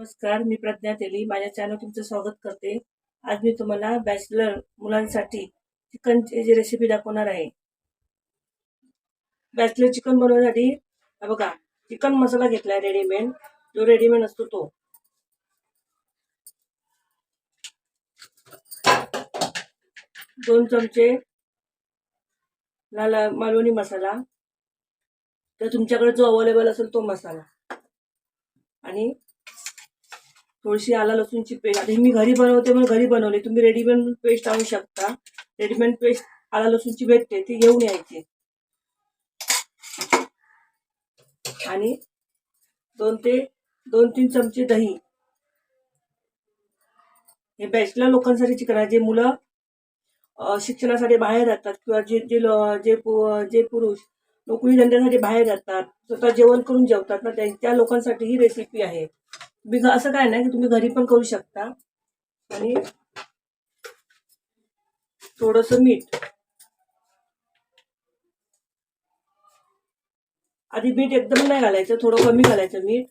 नमस्कार मी प्रज्ञा तेली. माझ्या चॅनल तुमचं स्वागत करते. आज मी तुम्हाला बॅचलर मुलांसाठी चिकनची जी रेसिपी दाखवणार आहे. बॅचलर चिकन बनवण्यासाठी बघा चिकन मसाला घेतला आहे रेडीमेड जो रेडीमेड असतो तो. दोन चमचे लाल मालवणी मसाला. तर तुमच्याकडे जो अवेलेबल असेल तो मसाला. आणि थोडीशी आला लसूणची पेस्ट. आता मी घरी बनवते म्हणून घरी बनवली. तुम्ही रेडीमेड पेस्ट आणू शकता. रेडीमेड पेस्ट आला लसूणची भेटते. ती घेऊन यायची. आणि दोन ते दोन तीन चमचे दही. हे बॅचलर लोकांसाठी चिकन आहे. जे मुलं शिक्षणासाठी बाहेर जातात किंवा जे जे जे पु- जे पुरुष नोकरी धंद्यासाठी बाहेर जातात स्वतः जेवण करून जेवतात ना त्या त्या लोकांसाठी ही रेसिपी आहे. तुम्ही असं काय नाही की तुम्ही घरी पण करू शकता. आणि थोडस मीठ. आधी मीठ एकदम नाही घालायचं थोडं कमी घालायचं मीठ.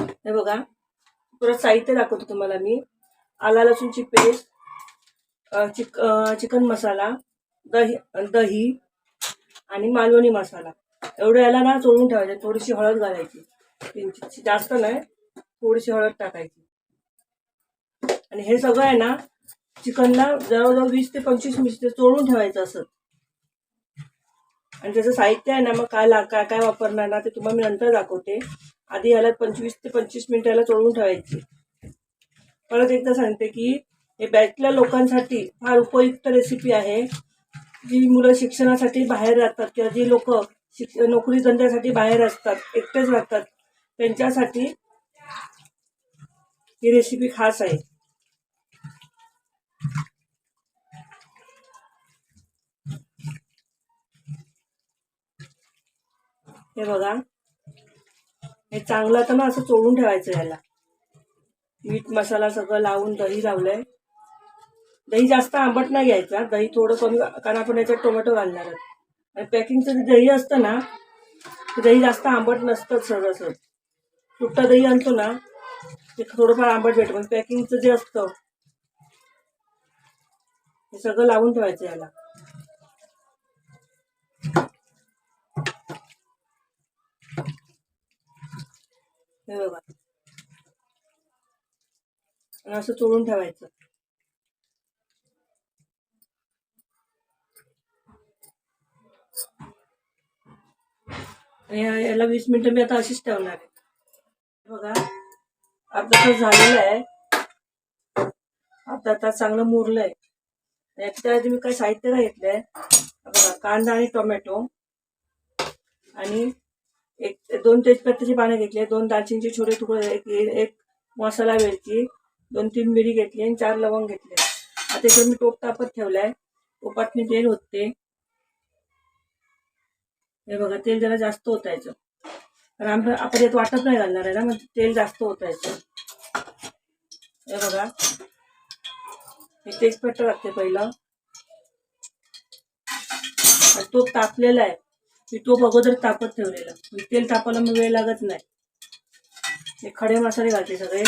हे बघा परत साहित्य दाखवतो तुम्हाला मी. आला लसूणची पेस्ट चिक चिकन मसाला दही दही आणि मालवणी मसाला. एवढं याला ना चोळून ठेवायचं थोडीशी हळद घालायची. जास्त नाही. थोडीशी हळद टाकायची. आणि हे सगळं आहे ना चिकनला जवळजवळ वीस ते पंचवीस मिनिट चोळून ठेवायचं असं. आणि त्याचं साहित्य आहे ना मग काय ला काय काय वापरणार ना ते तुम्हाला मी नंतर दाखवते. आधी याला पंचवीस ते पंचवीस मिनिटं याला चोळून ठेवायची. परत एकदा सांगते की हे बॅचलर लोकांसाठी फार उपयुक्त रेसिपी आहे. जी मुलं शिक्षणासाठी बाहेर राहतात किंवा जी लोक शिक्ष नोकरी धंद्यासाठी बाहेर असतात एकटेच राहतात त्यांच्यासाठी ही रेसिपी खास आहे. हे बघा. हे चांगलं तर ना असं चोळून ठेवायचं याला. मीठ मसाला सगळं लावून दही लावलंय. दही जास्त आंबट नाही घ्यायचा दही थोडं कमी कारण आपण याच्यात टोमॅटो घालणार आहोत. आणि पॅकिंगचं जे दही असतं ना दही जास्त आंबट नसतं सगळं सर दही आणतो ना ते थोडंफार आंबट भेटतं पण पॅकिंगचं जे असतं हे सगळं लावून ठेवायचं याला. हे बघा. आणि असं चोळून ठेवायचं. आणि याला वीस मिनिटं मी आता अशीच ठेवणार आहे. बघा. अर्धा तास झालेला आहे. अर्धा तास चांगलं मुरलंय. याच्या आधी मी काय साहित्य घेतलंय. बघा कांदा आणि टोमॅटो. आणि एक दोन तेजपत्त्याची पानं घेतली दोन दालचिनीचे छोटे तुकडे एक एक मसाला वेलची दोन तीन मिरी घेतली आणि चार लवंग घेतले आता इकडे मी टोप तापत ठेवलाय. टोपात मी तेल होते हे बघा तेल जरा जास्त होतायचं कारण आपण आपण यात वाटत नाही घालणार आहे ना मग तेल जास्त होत आहे हे बघा. हे तेजपत्ता लागते पहिलं. तोप तापलेला आहे. मी तोप अगोदर तापत ठेवलेला. तेल तापायला मग वेळ लागत नाही. हे खडे मसाले घालते सगळे.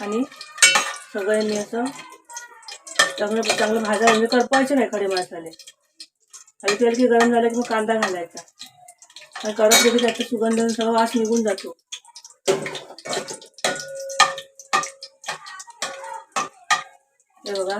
आणि सगळं मी असं चांगलं चांगलं भाजा म्हणजे करपायचे नाही खडे मसाले आणि तेल की गरम झालं की मग कांदा घालायचा. आणि करत देखील त्याचा सुगंध सगळं वास निघून जातो. हे बघा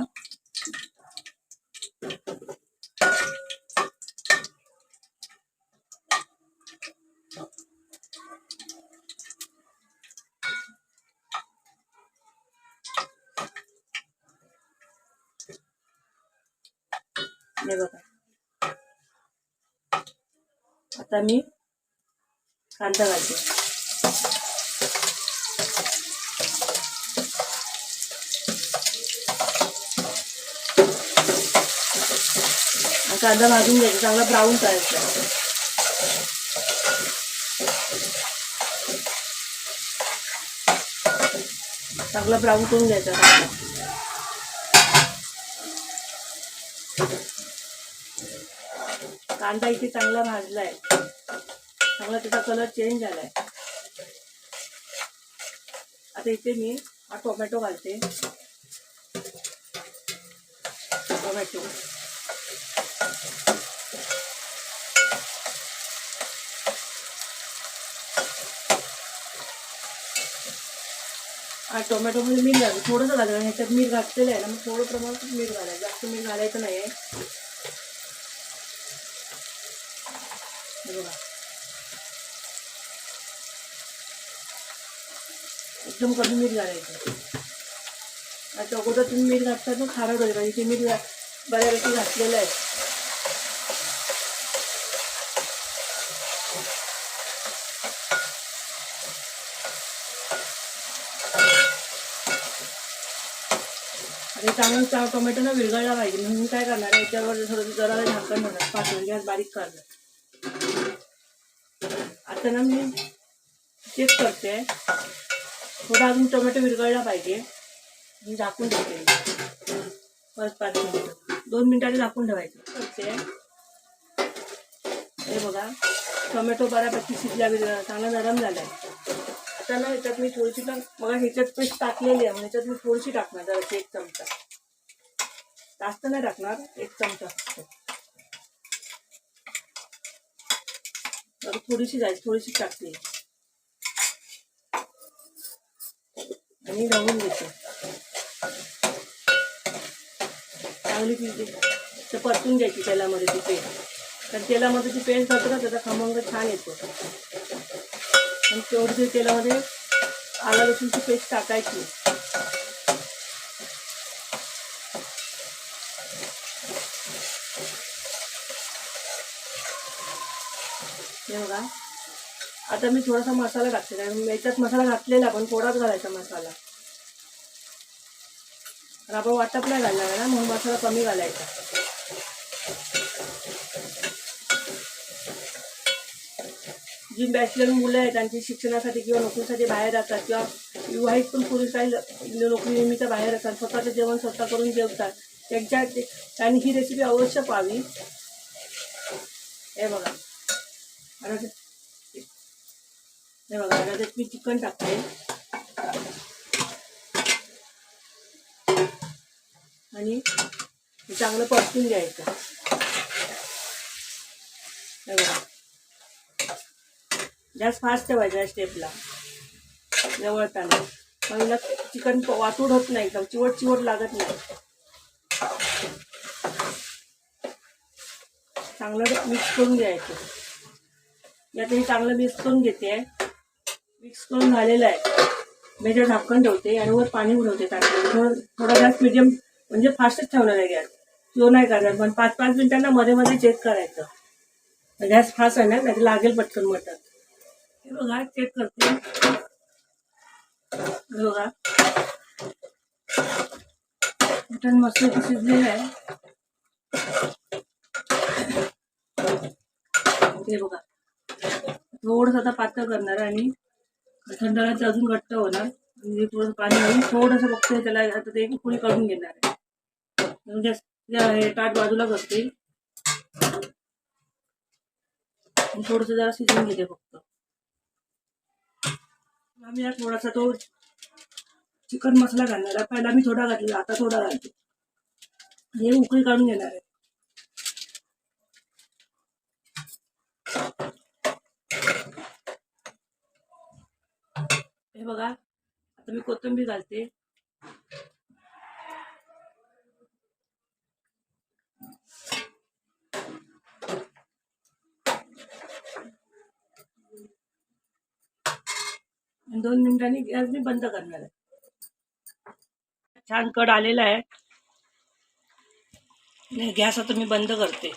हे बघा आता मी कांदा घालते. कांदा भाजून घ्यायचा चांगला ब्राऊन करायचा. चांगला ब्राऊन करून घ्यायचा कांदा इथे चांगला भाजलाय. चांगला त्याचा कलर चेंज झालाय. आता इथे मी हा टोमॅटो घालते. टोमॅटो हा टोमॅटोमध्ये मीठ घालतो. थोडंसं घालणार ह्याच्यात मीठ घातलेलं आहे ना मग थोडं प्रमाणात मीठ घालायचं. जास्त मीठ घालायचं नाही आहे हे बघा. एकदम कमी मीठ घालायचं. आता अगोदर तुम्ही मीठ घातलं तर खारट होईल म्हणजे ते मीठ बऱ्यापैकी घातलेलं आहे. आणि चांगलं टोमॅटो ना विरघळला पाहिजे म्हणून काय करणार याच्यावर थोडंसं जरा झाकण होणार पाच मिनिट बारीक करणार. आता ना मी. चेक करते. थोडा अजून टोमॅटो विरघळला पाहिजे. मी झाकून ठेवते. परत पाच मिनिटं. दोन मिनिटांनी झाकून ठेवायचं. करते. हे बघा. टोमॅटो बऱ्यापैकी शिजल्या विरघळला. चांगला नरम झाला आहे आता ना ह्याच्यात मी थोडीशी ना बघा ह्याच्यात पेस्ट टाकलेली आहे. मग ह्याच्यात मी थोडीशी टाकणार. जरा एक चमचा. जास्त नाही टाकणार. एक चमचा तर थोडीशी जायची थोडीशी टाकते. आणि लावून घेते चांगली ती ते परतून घ्यायची तेलामध्ये ती पेस्ट. कारण तेलामध्ये ती पेस्ट घालतो ना त्याचा खमंग छान येतो. आणि तेवढी तेलामध्ये आला लसूणची पेस्ट टाकायची. हे बघा. आता मी थोडासा मसाला टाकते कारण याच्यात मसाला घातलेला पण थोडाच घालायचा मसाला. आणि आपण वाटप नाही घालणार आहे ना म्हणून मसाला कमी घालायचा. जी बॅचलर मुलं आहेत त्यांची शिक्षणासाठी किंवा नोकरीसाठी बाहेर जातात किंवा विवाहित पण पुरुष काही नोकरीनिमित्त बाहेर असतात स्वतःचं जेवण स्वतः करून जेवतात. त्यांच्या त्यांनी ही रेसिपी अवश्य पाहावी. हे बघा. आता हे बघा आता मी चिकन टाकते. आणि चांगलं परतून घ्यायचं. हे बघा. जास्त फास्ट ठेवायचा या स्टेपला. जवळताना. पहिला चिकन वाटूड होत नाही एकदम चिवट चिवट लागत नाही. चांगलं मिक्स करून घ्यायचं. यात हे चांगलं मिक्स करून घेते. मिक्स करून झालेलं आहे. मी जे झाकण ठेवते आणि वर पाणी उडवते थोडं थोडा गॅस मिडियम म्हणजे फास्टच ठेवणार आहे गॅस. स्लो नाही करणार पण पाच पाच मिनिटांना मध्ये मध्ये चेक करायचं. गॅस फास्ट आहे ना नाही लागेल पटकन मटण. हे बघा चेक करते. बघा. मटण मस्त शिजलेलं आहे. ते बघा. थोडंसं आता पातळ करणार आणि थंड अजून घट्ट होणार. म्हणजे थोडंसं पाणी घालून थोडंसं फक्त त्याला आता ते पुढे काढून घेणार आहे. म्हणजे हे ताट बाजूला करते. आणि थोडंसं जरा शिजवून घेते फक्त. आम्ही थोडासा तो चिकन मसाला घालणार आहे. पहिला मी थोडा घातलेला आता थोडा घालते. हे उकळी काढून घेणार आहे. हे बघा. आता मी कोथिंबीर घालते. दोन मिनिटांनी गॅस मी बंद करणार आहे. छान कड आलेला आहे. गॅस आता मी बंद करते.